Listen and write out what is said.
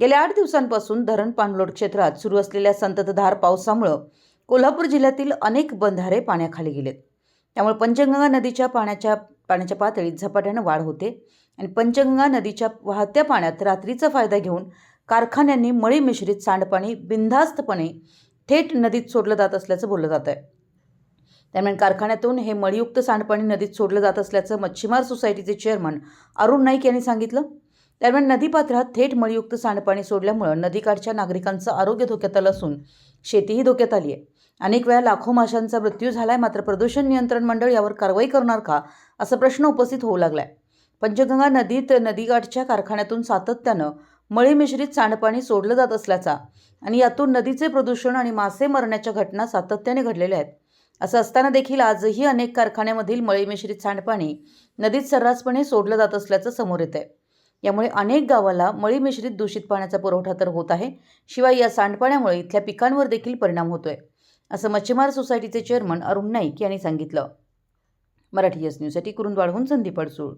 गेल्या आठ दिवसांपासून धरण पाणलोट क्षेत्रात सुरू असलेल्या संततधार पावसामुळं कोल्हापूर जिल्ह्यातील अनेक बंधारे पाण्याखाली गेलेत. त्यामुळे पंचगंगा नदीच्या पाण्याच्या पाण्याच्या पातळीत झपाट्यानं वाढ होते आणि पंचगंगा नदीच्या वाहत्या पाण्यात रात्रीचा फायदा घेऊन कारखान्यांनी मळी मिश्रित सांडपाणी बिनधास्तपणे थेट नदीत सोडलं जात असल्याचं बोललं जात आहे दरम्यान कारखान्यातून हे मळीयुक्त सांडपाणी नदीत सोडलं जात असल्याचं मच्छीमार सोसायटीचे चेअरमन अरुण नाईक यांनी सांगितलं. दरम्यान नदीपात्रात थेट मळयुक्त सांडपाणी सोडल्यामुळं नदीकाठच्या नागरिकांचं आरोग्य धोक्यात आलं असून शेतीही धोक्यात आली आहे अनेक वेळा लाखो माशांचा मृत्यू झालाय मात्र प्रदूषण नियंत्रण मंडळ यावर कारवाई करणार का असा प्रश्न उपस्थित होऊ लागलाय. पंचगंगा नदीत नदीकाठच्या कारखान्यातून सातत्यानं मळी मिश्रित सांडपाणी सोडलं जात असल्याचा आणि यातून नदीचे प्रदूषण आणि मासे मरण्याच्या घटना सातत्याने घडलेल्या आहेत. असं असताना देखील आजही अनेक कारखान्यामधील मळी मिश्रित सांडपाणी नदीत सर्रासपणे सोडलं जात असल्याचं समोर येत आहे यामुळे अनेक गावाला मळी मिश्रित दूषित पाण्याचा पुरवठा तर होत आहे. शिवाय या सांडपाण्यामुळे इथल्या पिकांवर देखील परिणाम होतोय असं मच्छीमार सोसायटीचे चेअरमन अरुण नाईक यांनी सांगितलं. मराठी एस न्यूजसाठी कुरुंदवाडहून संदीप अडसूळ.